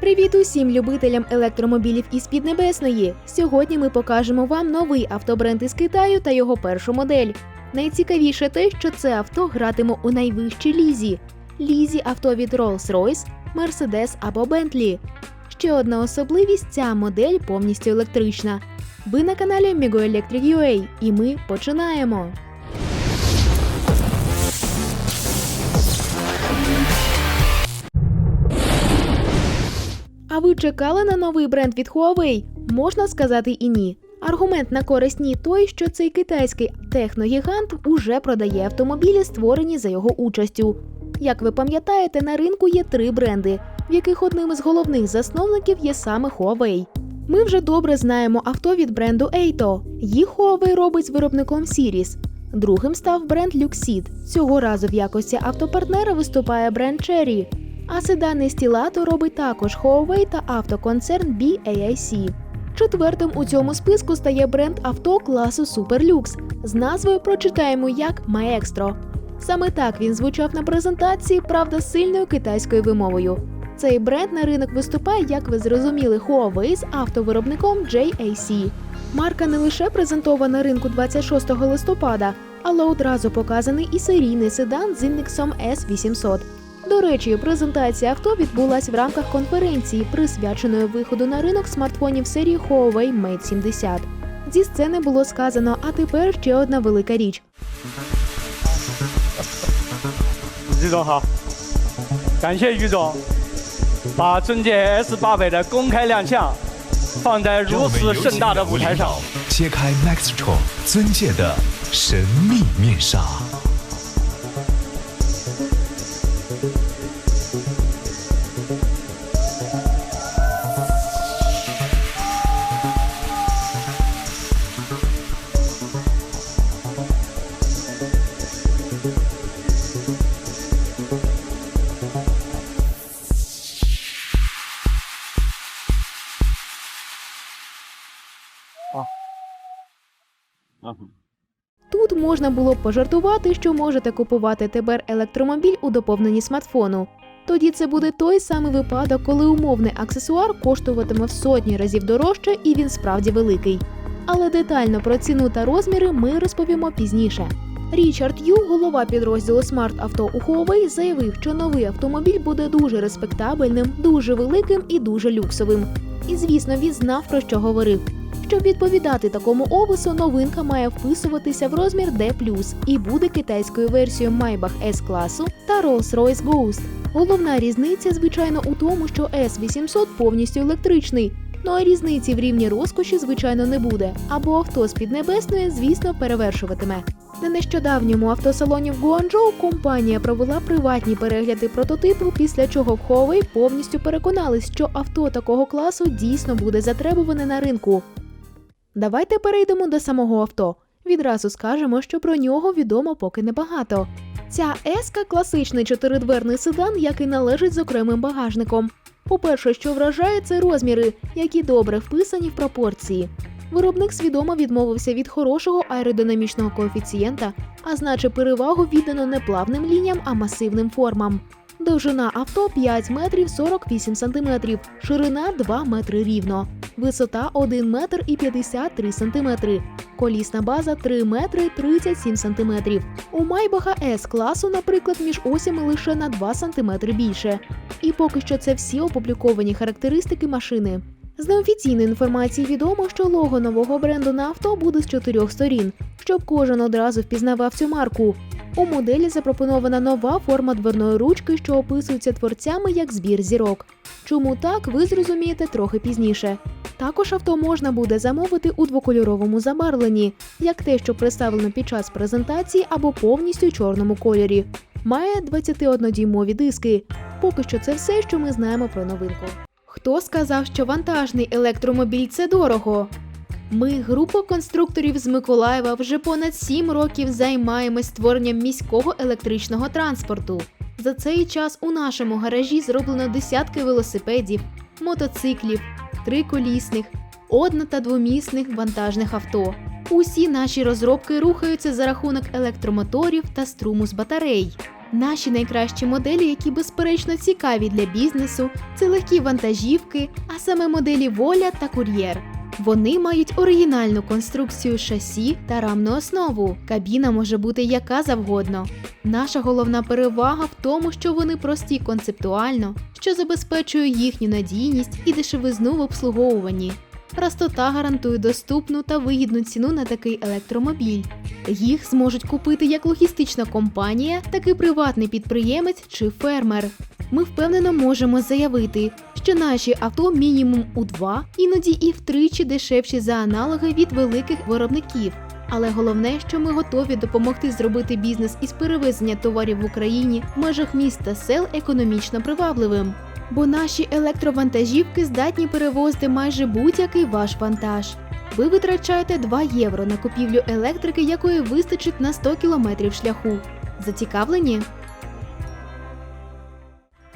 Привіт усім любителям електромобілів із Піднебесної. Сьогодні ми покажемо вам новий автобренд із Китаю та його першу модель. Найцікавіше те, що це авто гратиме у найвищій лізі. Лізі авто від Rolls-Royce, Mercedes або Bentley. Ще одна особливість ця модель повністю електрична. Ви на каналі Migo Electric і ми починаємо. Чекали на новий бренд від Huawei? Можна сказати і ні. Аргумент на користь ні той, що цей китайський техногігант уже продає автомобілі, створені за його участю. Як ви пам'ятаєте, на ринку є три бренди, в яких одним із головних засновників є саме Huawei. Ми вже добре знаємо авто від бренду Eito. Їх Huawei робить з виробником Series. Другим став бренд Luxeed. Цього разу в якості автопартнера виступає бренд Cherry. А седани стілато робить також Huawei та автоконцерн BAIC. Четвертим у цьому списку стає бренд авто класу Lux з назвою прочитаємо як Maestro. Саме так він звучав на презентації, правда, сильною китайською вимовою. Цей бренд на ринок виступає, як ви зрозуміли, Huawei з автовиробником JAC. Марка не лише презентована на ринку 26 листопада, але одразу показаний і серійний седан з індексом S800. До речі, презентація авто відбулась в рамках конференції, присвяченої виходу на ринок смартфонів серії Huawei Mate 70. Зі сцени було сказано, а тепер ще одна велика річ. 于总好，感谢于总把尊界 S 八百的公开亮相放在如此盛大的舞台上。揭开 Maxtro 尊界的神秘面纱。 Thank you. Тут можна було б пожартувати, що можете купувати тепер електромобіль у доповненні смартфону. Тоді це буде той самий випадок, коли умовний аксесуар коштуватиме в сотні разів дорожче і він справді великий. Але детально про ціну та розміри ми розповімо пізніше. Річард Ю, голова підрозділу Smart Auto у Huawei, заявив, що новий автомобіль буде дуже респектабельним, дуже великим і дуже люксовим. І звісно, він знав про що говорив. Щоб відповідати такому опису, новинка має вписуватися в розмір D+, і буде китайською версією Maybach S-класу та Rolls-Royce Ghost. Головна різниця, звичайно, у тому, що S800 повністю електричний. Ну а різниці в рівні розкоші, звичайно, не буде, або авто з Піднебесної, звісно, перевершуватиме. На нещодавньому автосалоні в Гуанчжоу компанія провела приватні перегляди прототипу, після чого в Huawei повністю переконались, що авто такого класу дійсно буде затребуване на ринку. Давайте перейдемо до самого авто. Відразу скажемо, що про нього відомо поки небагато. Ця еска класичний чотиридверний седан, який належить з окремим багажником. По-перше, що вражає, це розміри, які добре вписані в пропорції. Виробник свідомо відмовився від хорошого аеродинамічного коефіцієнта, а значить перевагу віддано не плавним лініям, а масивним формам. Довжина авто 5 метрів 48 сантиметрів, ширина 2 метри рівно, висота 1 метр і 53 сантиметри, колісна база 3 метри 37 сантиметрів. У Майбаха С класу, наприклад, між осями лише на 2 сантиметри більше. І поки що це всі опубліковані характеристики машини. З неофіційної інформації відомо, що лого нового бренду на авто буде з чотирьох сторін, щоб кожен одразу впізнавав цю марку. У моделі запропонована нова форма дверної ручки, що описується творцями як збір зірок. Чому так, ви зрозумієте трохи пізніше. Також авто можна буде замовити у двокольоровому забарвленні, як те, що представлено під час презентації або повністю чорному кольорі. Має 21-дюймові диски. Поки що це все, що ми знаємо про новинку. Хто сказав, що вантажний електромобіль це дорого? Ми, група конструкторів з Миколаєва, вже понад 7 років займаємось створенням міського електричного транспорту. За цей час у нашому гаражі зроблено десятки велосипедів, мотоциклів, триколісних, одно- та двомісних вантажних авто. Усі наші розробки рухаються за рахунок електромоторів та струму з батарей. Наші найкращі моделі, які безперечно цікаві для бізнесу, це легкі вантажівки, а саме моделі Воля та Кур'єр. Вони мають оригінальну конструкцію шасі та рамну основу. Кабіна може бути яка завгодно. Наша головна перевага в тому, що вони прості концептуально, що забезпечує їхню надійність і дешевизну в обслуговуванні. Простота гарантує доступну та вигідну ціну на такий електромобіль. Їх зможуть купити як логістична компанія, так і приватний підприємець чи фермер. Ми впевнено можемо заявити, що наші авто мінімум у два, іноді і втричі дешевші за аналоги від великих виробників. Але головне, що ми готові допомогти зробити бізнес із перевезення товарів в Україні в межах міст та сел економічно привабливим. Бо наші електровантажівки здатні перевозити майже будь-який ваш вантаж. Ви витрачаєте 2 євро на купівлю електрики, якої вистачить на 100 кілометрів шляху. Зацікавлені?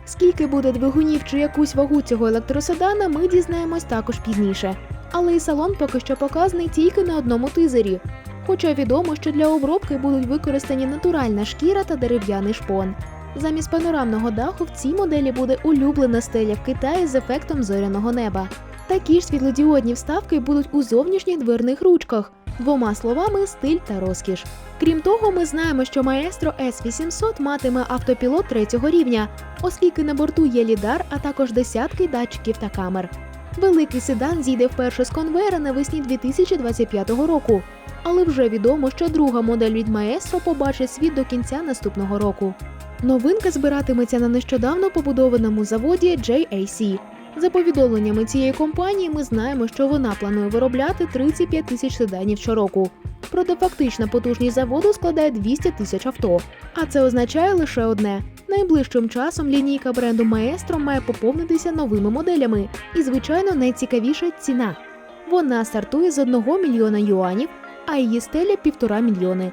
Скільки буде двигунів чи якусь вагу цього електроседана, ми дізнаємось також пізніше. Але і салон поки що показаний тільки на одному тизері. Хоча відомо, що для обробки будуть використані натуральна шкіра та дерев'яний шпон. Замість панорамного даху в цій моделі буде улюблена стеля в Китаї з ефектом зоряного неба. Такі ж світлодіодні вставки будуть у зовнішніх дверних ручках. Двома словами стиль та розкіш. Крім того, ми знаємо, що Maestro S800 матиме автопілот третього рівня, оскільки на борту є лідар, а також десятки датчиків та камер. Великий седан зійде вперше з конвейера навесні 2025 року. Але вже відомо, що друга модель від Maestro побачить світ до кінця наступного року. Новинка збиратиметься на нещодавно побудованому заводі JAC. За повідомленнями цієї компанії, ми знаємо, що вона планує виробляти 35 тисяч седанів щороку. Проте фактична потужність заводу складає 200 тисяч авто. А це означає лише одне: найближчим часом лінійка бренду Maestro має поповнитися новими моделями. І, звичайно, найцікавіша ціна. Вона стартує з 1 мільйона юанів, а її стеля півтора мільйони.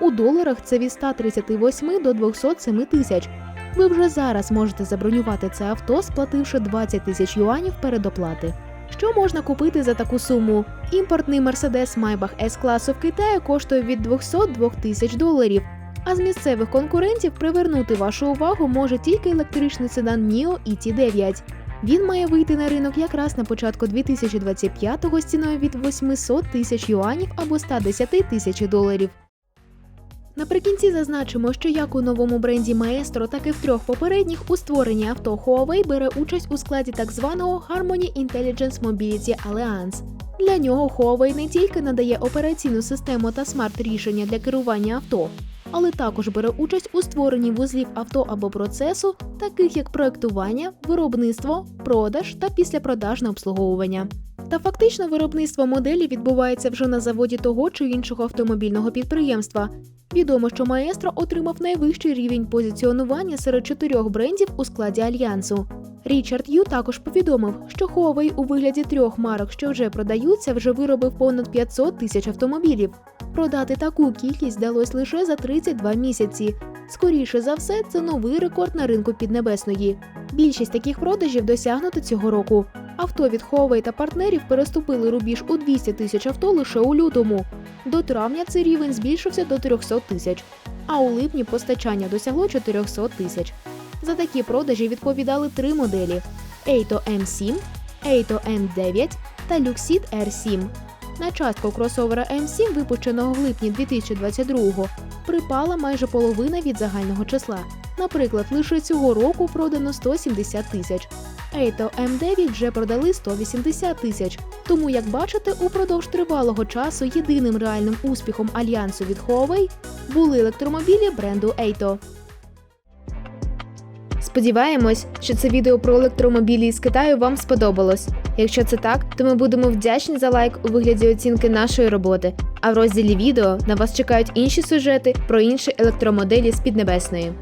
У доларах це від 138 до 207 тисяч. Ви вже зараз можете забронювати це авто, сплативши 20 тисяч юанів передоплати. Що можна купити за таку суму? Імпортний Mercedes Maybach S-класу в Китаї коштує від 202 тисяч доларів. А з місцевих конкурентів привернути вашу увагу може тільки електричний седан NIO ET9. Він має вийти на ринок якраз на початку 2025-го з ціною від 800 тисяч юанів або 110 тисяч доларів. Наприкінці зазначимо, що як у новому бренді Maestro, так і в трьох попередніх у створенні авто Huawei бере участь у складі так званого Harmony Intelligence Mobility Alliance. Для нього Huawei не тільки надає операційну систему та смарт-рішення для керування авто, але також бере участь у створенні вузлів авто або процесу, таких як проектування, виробництво, продаж та післяпродажне обслуговування. Та фактично виробництво моделі відбувається вже на заводі того чи іншого автомобільного підприємства. Відомо, що Маестро отримав найвищий рівень позиціонування серед чотирьох брендів у складі альянсу. Річард Ю також повідомив, що Huawei у вигляді трьох марок, що вже продаються, вже виробив понад 500 тисяч автомобілів. Продати таку кількість вдалося лише за 32 місяці. Скоріше за все, це новий рекорд на ринку Піднебесної. Більшість таких продажів досягнуто цього року. Авто від Huawei та партнерів переступили рубіж у 200 тисяч авто лише у лютому. До травня цей рівень збільшився до 300 тисяч, а у липні постачання досягло 400 тисяч. За такі продажі відповідали три моделі: Eito M7, Eito M9 та Luxid R7. На частку кросовера M7, випущеного в липні 2022-го, припала майже половина від загального числа. Наприклад, лише цього року продано 170 тисяч. Eito M9 вже продали 180 тисяч. Тому, як бачите, упродовж тривалого часу єдиним реальним успіхом альянсу від Huawei були електромобілі бренду Eito. Сподіваємось, що це відео про електромобілі з Китаю вам сподобалось. Якщо це так, то ми будемо вдячні за лайк у вигляді оцінки нашої роботи. А в розділі відео на вас чекають інші сюжети про інші електромоделі з Піднебесної.